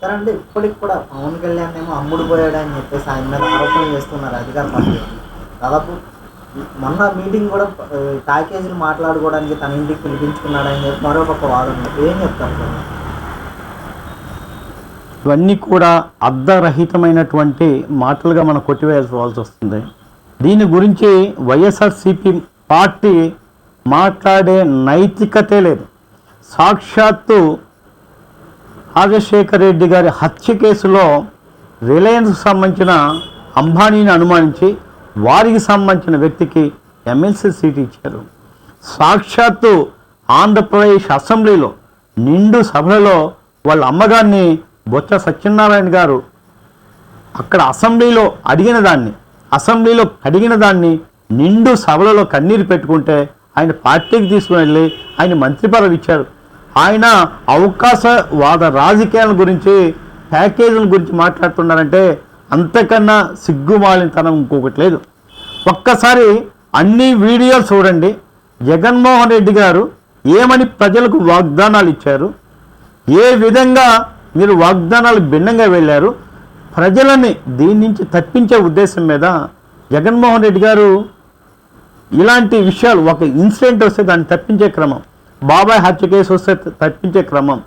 సరే అంటే ఇప్పటికి కూడా పవన్ కళ్యాణ్ ఏమో అమ్ముడు పోయాడు అని చెప్పేసి ఆయన మీద ఆరోపణలు చేస్తున్నారు అధికార పార్టీ దాదాపు మొన్న మీటింగ్ కూడా ప్యాకేజీలు మాట్లాడుకోవడానికి తన ఇంటికి పిలిపించుకున్నాడని చెప్పి మరో పక్క వాదన ఏం చెప్తారు ఇవన్నీ కూడా అర్ధరహితమైనటువంటి మాటలుగా మనం కొట్టివేయాల్సి వస్తుంది. దీని గురించి వైఎస్ఆర్సిపి పార్టీ మాట్లాడే నైతికతే లేదు. సాక్షాత్తు రాజశేఖర్ రెడ్డి గారి హత్య కేసులో రిలయన్స్ సంబంధించిన అంబానీని అనుమానించి వారికి సంబంధించిన వ్యక్తికి ఎమ్మెల్సీ సీట్ ఇచ్చారు. సాక్షాత్తు ఆంధ్రప్రదేశ్ అసెంబ్లీలో నిండు సభలలో వాళ్ళ అమ్మగారిని బొత్స సత్యనారాయణ గారు అక్కడ అసెంబ్లీలో అడిగిన దాన్ని అసెంబ్లీలో అడిగిన దాన్ని నిండు సభలలో కన్నీరు పెట్టుకుంటే ఆయన పార్టీకి తీసుకుని వెళ్ళి ఆయన మంత్రి పదవి ఇచ్చారు. ఆయన అవకాశవాద రాజకీయాల గురించి ప్యాకేజీల గురించి మాట్లాడుతున్నారంటే అంతకన్నా సిగ్గుమాలినతనం ఇంకొకటి లేదు. ఒక్కసారి అన్ని వీడియోలు చూడండి. జగన్మోహన్ రెడ్డి గారు ఏమని ప్రజలకు వాగ్దానాలు ఇచ్చారు? ఏ విధంగా మీరు వాగ్దానాలు భిన్నంగా వెళ్ళారు? ప్రజలని దీని నుంచి తప్పించే ఉద్దేశం మీద జగన్మోహన్ రెడ్డి గారు ఇలాంటి విషయాలు ఒక ఇన్సిడెంట్ వస్తే దాన్ని తప్పించే క్రమం. బాబాయ్ హత్య కేసు వస్తే తప్పించే క్రమం.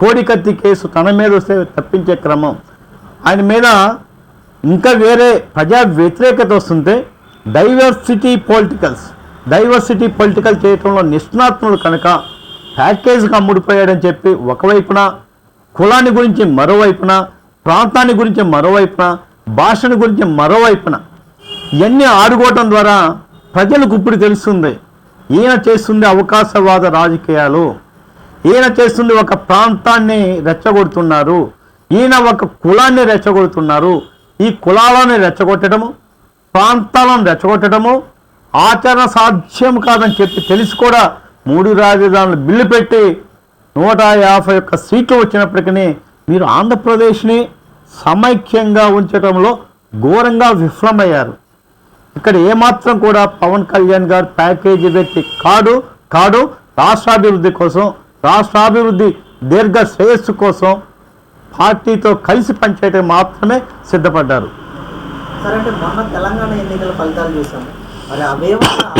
కోడికత్తి కేసు తన మీద వస్తే తప్పించే క్రమం. ఆయన మీద ఇంకా వేరే ప్రజా వ్యతిరేకత వస్తుంటే డైవర్సిటీ పొలిటికల్స్. డైవర్సిటీ పొలిటికల్ చేయటంలో నిష్ణాత్ములు కనుక ప్యాకేజ్గా ముడిపోయాడని చెప్పి ఒకవైపున కులాన్ని గురించి మరోవైపున ప్రాంతాన్ని గురించి మరోవైపున భాషను గురించి మరోవైపున ఇవన్నీ ఆడుకోవటం ద్వారా ప్రజలకు ఇప్పుడు తెలుస్తుంది. ఈయన చేస్తుంది అవకాశవాద రాజకీయాలు. ఈయన చేస్తుంది ఒక ప్రాంతాన్ని రెచ్చగొడుతున్నారు. ఈయన ఒక కులాన్ని రెచ్చగొడుతున్నారు. ఈ కులాలను రెచ్చగొట్టడము ప్రాంతాలను రెచ్చగొట్టడము ఆచరణ సాధ్యం కాదని చెప్పి తెలిసి కూడా మూడు రాజధానులు బిల్లు పెట్టి నూట యాభై ఒక్క సీట్లు వచ్చినప్పటికీ మీరు ఆంధ్రప్రదేశ్ని సమైక్యంగా ఉంచడంలో ఘోరంగా విఫలమయ్యారు. ఇక్కడ ఏమాత్రం కూడా పవన్ కళ్యాణ్ గారు ప్యాకేజీ వ్యక్తి కాడు కాడు రాష్ట్రాభివృద్ధి కోసం రాష్ట్రాభివృద్ధి దీర్ఘ శ్రేయస్సు కోసం పార్టీతో కలిసి పనిచేయటం మాత్రమే సిద్ధపడ్డారు. సరే అంటే మొన్న తెలంగాణ ఎన్నికల ఫలితాలు చూసాం. మరి అవే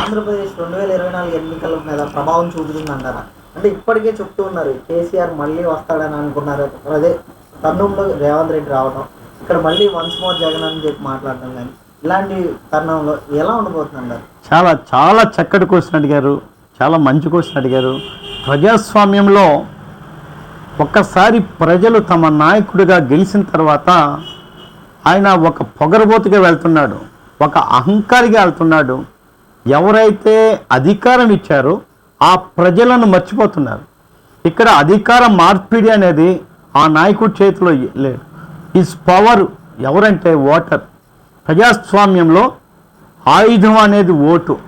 ఆంధ్రప్రదేశ్ రెండు వేల ఇరవై నాలుగు ఎన్నికల మీద ప్రభావం చూపుతుంది అంటారా అంటే ఇప్పటికే చెప్తూ ఉన్నారు కేసీఆర్ మళ్ళీ వస్తాడని అనుకున్నారు. అదే కర్నూలులో రేవంత్ రెడ్డి రావడం ఇక్కడ మళ్ళీ వన్స్ మోర్ జగన్ అని చెప్పి మాట్లాడడం కానీ ఇలాంటి తరుణంలో ఎలా ఉండబోతున్నారు చాలా చాలా చక్కటి క్వశ్చన్ అడిగారు. చాలా మంచి క్వశ్చన్ అడిగారు. ప్రజాస్వామ్యంలో ఒక్కసారి ప్రజలు తమ నాయకుడిగా గెలిచిన తర్వాత ఆయన ఒక పొగరబోతుగా వెళ్తున్నాడు. ఒక అహంకారిగా వెళ్తున్నాడు. ఎవరైతే అధికారం ఇచ్చారో ఆ ప్రజలను మర్చిపోతున్నారు. ఇక్కడ అధికార మార్పిడి అనేది ఆ నాయకుడి చేతిలో లేదు ఈజ్ పవర్ ఎవరంటే ఓటర్ ప్రజాస్వామ్యంలో ఆయుధం అనేది ఓటు.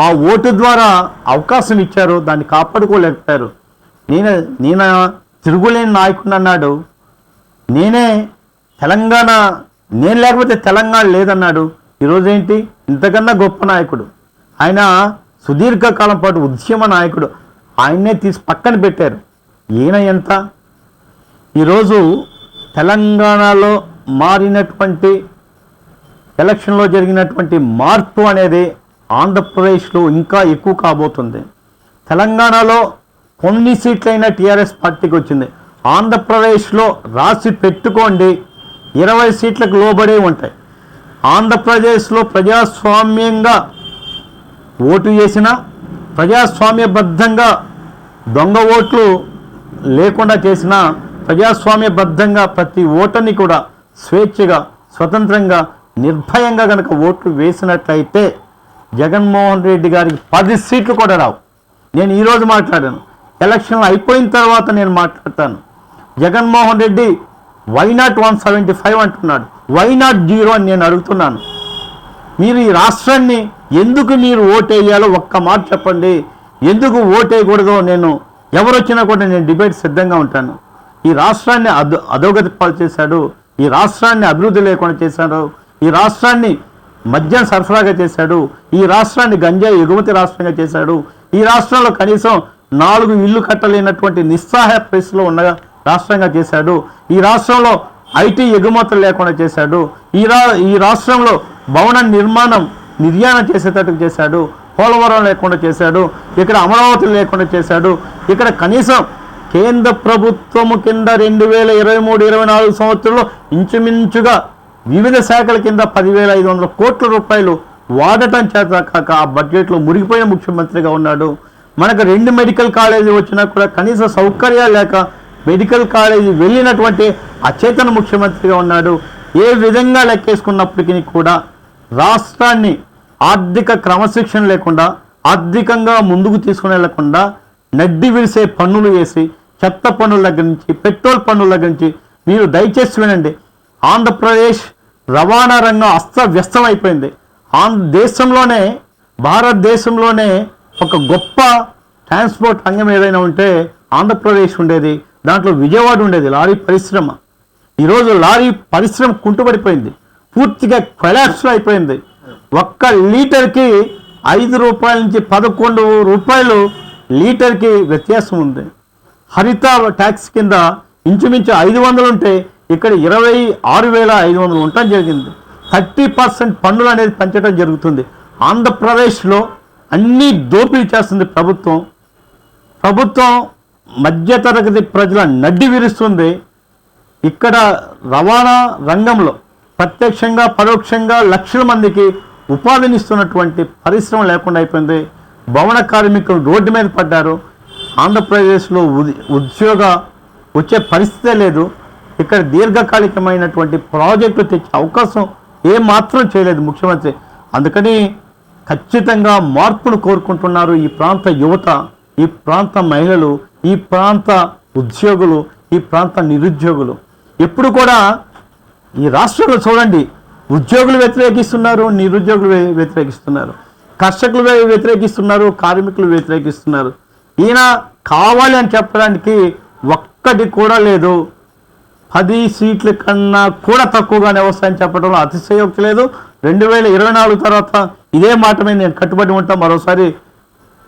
ఆ ఓటు ద్వారా అవకాశం ఇచ్చారు దాన్ని కాపాడుకోలేకపోయారు. నేను నేను తిరుగులేని నాయకుడు అన్నాడు. నేనే తెలంగాణ నేను లేకపోతే తెలంగాణ లేదన్నాడు. ఈరోజు ఏంటి? ఇంతకన్నా గొప్ప నాయకుడు. ఆయన సుదీర్ఘకాలం పాటు ఉద్యమ నాయకుడు. ఆయన్నే తీసి పక్కన పెట్టారు. ఈయన ఎంత? ఈరోజు తెలంగాణలో మారినటువంటి ఎలక్షన్లో జరిగినటువంటి మార్పు అనేది ఆంధ్రప్రదేశ్లో ఇంకా ఎక్కువ కాబోతుంది. తెలంగాణలో కొన్ని సీట్లైన టీఆర్ఎస్ పార్టీకి వచ్చింది. ఆంధ్రప్రదేశ్లో రాసి పెట్టుకోండి ఇరవై సీట్లకు లోబడే ఉంటాయి. ఆంధ్రప్రదేశ్లో ప్రజాస్వామ్యంగా ఓటు చేసిన ప్రజాస్వామ్యబద్ధంగా దొంగ ఓట్లు లేకుండా చేసిన ప్రజాస్వామ్యబద్ధంగా ప్రతి ఓటర్ని కూడా స్వేచ్ఛగా స్వతంత్రంగా నిర్భయంగా కనుక ఓట్లు వేసినట్లయితే జగన్మోహన్ రెడ్డి గారికి పది సీట్లు కూడా రావు. నేను ఈరోజు మాట్లాడాను. ఎలక్షన్లు అయిపోయిన తర్వాత నేను మాట్లాడతాను. Jaganmohan Reddy why not one seventy five అంటున్నాడు. వై నాట్ జీరో అని నేను అడుగుతున్నాను. మీరు ఈ రాష్ట్రాన్ని ఎందుకు మీరు ఓటేయాలో ఒక్క మాట చెప్పండి. ఎందుకు ఓటేయకూడదో నేను ఎవరొచ్చినా కూడా నేను డిబేట్ సిద్ధంగా ఉంటాను. ఈ రాష్ట్రాన్ని అధో అధోగతి పాలు చేశాడు. ఈ రాష్ట్రాన్ని అభివృద్ధి లేకుండా చేశాడు. ఈ రాష్ట్రాన్ని మద్యం సరఫరాగా చేశాడు ఈ రాష్ట్రాన్ని గంజాయి ఎగుమతి రాష్ట్రంగా చేశాడు ఈ రాష్ట్రంలో కనీసం నాలుగు ఇల్లు కట్టలేనటువంటి నిస్సహాయ పరిస్థితిలో ఉన్న రాష్ట్రంగా చేశాడు ఈ రాష్ట్రంలో ఐటీ ఎగుమతులు లేకుండా చేశాడు ఈ రా ఈ రాష్ట్రంలో భవన నిర్మాణం నిర్యాణం చేసేటట్టు చేశాడు పోలవరం లేకుండా చేశాడు ఇక్కడ అమరావతి లేకుండా చేశాడు ఇక్కడ కనీసం కేంద్ర ప్రభుత్వము కింద రెండు వేల ఇరవై మూడు ఇరవై నాలుగు సంవత్సరంలో ఇంచుమించుగా వివిధ శాఖల కింద పదివేల ఐదు వందల కోట్ల రూపాయలు వాడటం చేత కాక ఆ బడ్జెట్లో మురిగిపోయిన ముఖ్యమంత్రిగా ఉన్నాడు. మనకు రెండు మెడికల్ కాలేజీ వచ్చినా కూడా కనీస సౌకర్యాలు లేక మెడికల్ కాలేజీ వెళ్ళినటువంటి అచేతన ముఖ్యమంత్రిగా ఉన్నాడు. ఏ విధంగా లెక్కేసుకున్నప్పటికీ కూడా రాష్ట్రాన్ని ఆర్థిక క్రమశిక్షణ లేకుండా ఆర్థికంగా ముందుకు తీసుకుని వెళ్ళకుండా నడ్డి విరిసే పన్నులు వేసి చెత్త పన్నుల దగ్గర నుంచి పెట్రోల్ పన్నుల దగ్గర నుంచి మీరు దయచేసి వినండి. ఆంధ్రప్రదేశ్ రవాణా రంగం అస్తవ్యస్తమైపోయింది. ఆంధ్ర దేశంలోనే భారతదేశంలోనే ఒక గొప్ప ట్రాన్స్పోర్ట్ రంగం ఏదైనా ఉంటే ఆంధ్రప్రదేశ్ ఉండేది దాంట్లో విజయవాడ ఉండేది లారీ పరిశ్రమ. ఈరోజు లారీ పరిశ్రమ కుంటుపడిపోయింది పూర్తిగా కొలాప్స్లో అయిపోయింది. ఒక్క లీటర్కి ఐదు రూపాయల నుంచి పదకొండు రూపాయలు లీటర్కి వ్యత్యాసం ఉంది. హరిత ట్యాక్స్ కింద ఇంచుమించు ఐదు వందలు ఉంటే ఇక్కడ ఇరవై ఆరు వేల ఐదు వందలు ఉండటం జరిగింది. థర్టీ పర్సెంట్ పన్నులు అనేది పెంచడం జరుగుతుంది. ఆంధ్రప్రదేశ్లో అన్నీ దోపిడీ చేస్తుంది ప్రభుత్వం. ప్రభుత్వం మధ్యతరగతి ప్రజల నడ్డి విరుస్తుంది. ఇక్కడ రవాణా రంగంలో ప్రత్యక్షంగా పరోక్షంగా లక్షల మందికి ఉపాధినిస్తున్నటువంటి పరిశ్రమ లేకుండా అయిపోయింది. భవన కార్మికులు రోడ్డు మీద పడ్డారు. ఆంధ్రప్రదేశ్లో ఉద్- ఉద్యోగ వచ్చే పరిస్థితే లేదు. ఇక్కడ దీర్ఘకాలికమైనటువంటి ప్రాజెక్టులు తెచ్చే అవకాశం ఏ మాత్రం చేయలేదు ముఖ్యమంత్రి. అందుకని ఖచ్చితంగా మార్పును కోరుకుంటున్నారు ఈ ప్రాంత యువత ఈ ప్రాంత మహిళలు ఈ ప్రాంత ఉద్యోగులు ఈ ప్రాంత నిరుద్యోగులు. ఎప్పుడు కూడా ఈ రాష్ట్రంలో చూడండి ఉద్యోగులు వ్యతిరేకిస్తున్నారు నిరుద్యోగులు వ్యతిరేకిస్తున్నారు. కర్షకులు వ్యతిరేకిస్తున్నారు కార్మికులు వ్యతిరేకిస్తున్నారు. ఈయన కావాలి అని చెప్పడానికి ఒక్కటి కూడా లేదు. పది సీట్ల కన్నా కూడా తక్కువగానే వస్తాయని చెప్పడంలో అతిశయోక్తి లేదు. రెండు వేల ఇరవై నాలుగు తర్వాత ఇదే మాట మీద నేను కట్టుబడి ఉంటా. మరోసారి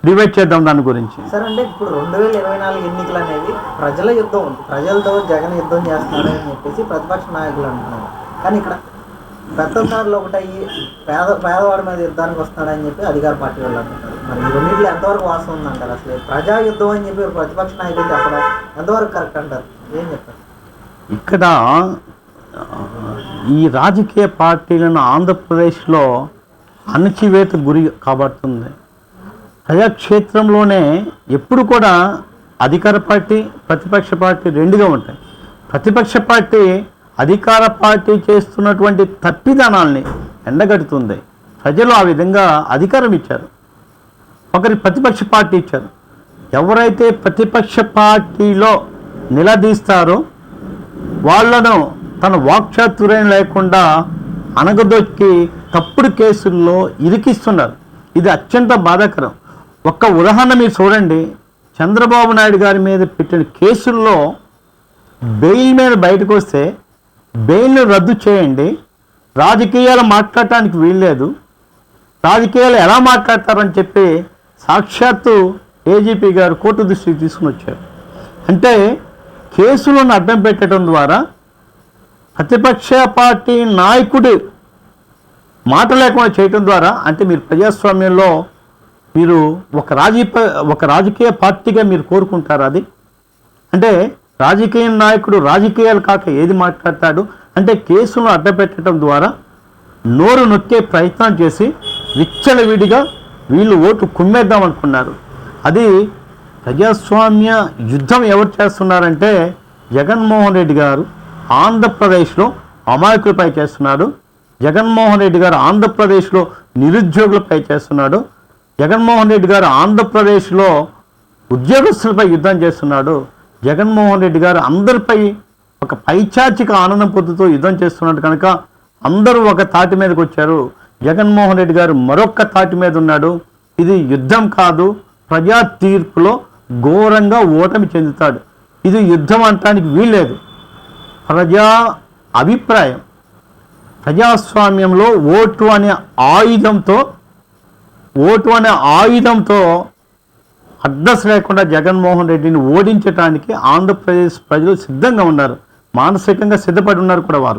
డిబేట్ చేద్దాం దాని గురించి. సార్ అంటే ఇప్పుడు రెండు వేల ఇరవై నాలుగు ఎన్నికలు అనేవి ప్రజల యుద్ధం. ప్రజలతో జగన్ యుద్ధం చేస్తున్నాడు అని చెప్పేసి ప్రతిపక్ష నాయకులు అంటున్నారు. కానీ ఇక్కడ పెద్దసార్లు ఒకటయ్యి పేద పేదవాడి మీద యుద్ధానికి వస్తున్నాడని చెప్పి అధికార పార్టీ వాళ్ళు అంటున్నారు. మరి ఈ రెండింటిలో ఎంతవరకు వాస్తవం ఉందంటారు అసలు? ప్రజా యుద్ధం అని చెప్పి ప్రతిపక్ష నాయకులు చెప్పడం ఎంతవరకు కరెక్ట్ అంటారు? ఏం చెప్తారు? ఇక్కడ ఈ రాజకీయ పార్టీలను ఆంధ్రప్రదేశ్లో అణచివేత గురి కాబడుతుంది. ప్రజాక్షేత్రంలోనే ఎప్పుడు కూడా అధికార పార్టీ ప్రతిపక్ష పార్టీ రెండుగా ఉంటాయి. ప్రతిపక్ష పార్టీ అధికార పార్టీ చేస్తున్నటువంటి తప్పిదానాల్ని ఎండగడుతుంది. ప్రజలు ఆ విధంగా అధికారం ఇచ్చారు. ఒకరి ప్రతిపక్ష పార్టీ ఇచ్చారు. ఎవరైతే ప్రతిపక్ష పార్టీలో నిలదీస్తారో వాళ్ళను తన వాక్చాతుర్యం లేకుండా అనగదొక్కి తప్పుడు కేసుల్లో ఇరికిస్తున్నారు. ఇది అత్యంత బాధాకరం. ఒక్క ఉదాహరణ మీరు చూడండి. చంద్రబాబు నాయుడు గారి మీద పెట్టిన కేసుల్లో బెయిల్ మీద బయటకు వస్తే బెయిల్ను రద్దు చేయండి. రాజకీయాలు మాట్లాడటానికి వీల్లేదు. రాజకీయాలు ఎలా మాట్లాడతారని చెప్పి సాక్షాత్తు ఏజీపీ గారు కోర్టు దృష్టికి తీసుకుని వచ్చారు. అంటే కేసులను అడ్డం పెట్టడం ద్వారా ప్రతిపక్ష పార్టీ నాయకుడు మాట లేకుండా చేయటం ద్వారా అంటే మీరు ప్రజాస్వామ్యంలో మీరు ఒక రాజీ ఒక రాజకీయ పార్టీగా మీరు కోరుకుంటారు అది? అంటే రాజకీయ నాయకుడు రాజకీయాలు కాక ఏది మాట్లాడతాడు? అంటే కేసులను అడ్డపెట్టడం ద్వారా నోరు నొక్కే ప్రయత్నం చేసి విచ్చలవిడిగా వీళ్ళు ఓటు కుమ్మేద్దాం అనుకున్నారు. అది ప్రజాస్వామ్య యుద్ధం ఎవరు చేస్తున్నారంటే జగన్మోహన్ రెడ్డి గారు ఆంధ్రప్రదేశ్లో అమాయకులపై చేస్తున్నాడు. జగన్మోహన్ రెడ్డి గారు ఆంధ్రప్రదేశ్లో నిరుద్యోగులపై చేస్తున్నాడు. జగన్మోహన్ రెడ్డి గారు ఆంధ్రప్రదేశ్లో ఉద్యోగస్తులపై యుద్ధం చేస్తున్నాడు. జగన్మోహన్ రెడ్డి గారు అందరిపై ఒక పైచాచిక ఆనందం పొందుతూ యుద్ధం చేస్తున్నాడు కనుక అందరూ ఒక తాటి మీదకి వచ్చారు. జగన్మోహన్ రెడ్డి గారు మరొక్క తాటి మీద ఉన్నాడు. ఇది యుద్ధం కాదు ప్రజా తీర్పులో ఘోరంగా ఓటమి చెందుతాడు. ఇది యుద్ధం అనటానికి వీల్లేదు. ప్రజా అభిప్రాయం. ప్రజాస్వామ్యంలో ఓటు అనే ఆయుధంతో ఓటు అనే ఆయుధంతో అడ్రస్ లేకుండా జగన్మోహన్ రెడ్డిని ఓడించడానికి ఆంధ్రప్రదేశ్ ప్రజలు సిద్ధంగా ఉన్నారు. మానసికంగా సిద్ధపడి ఉన్నారు కూడా వారు.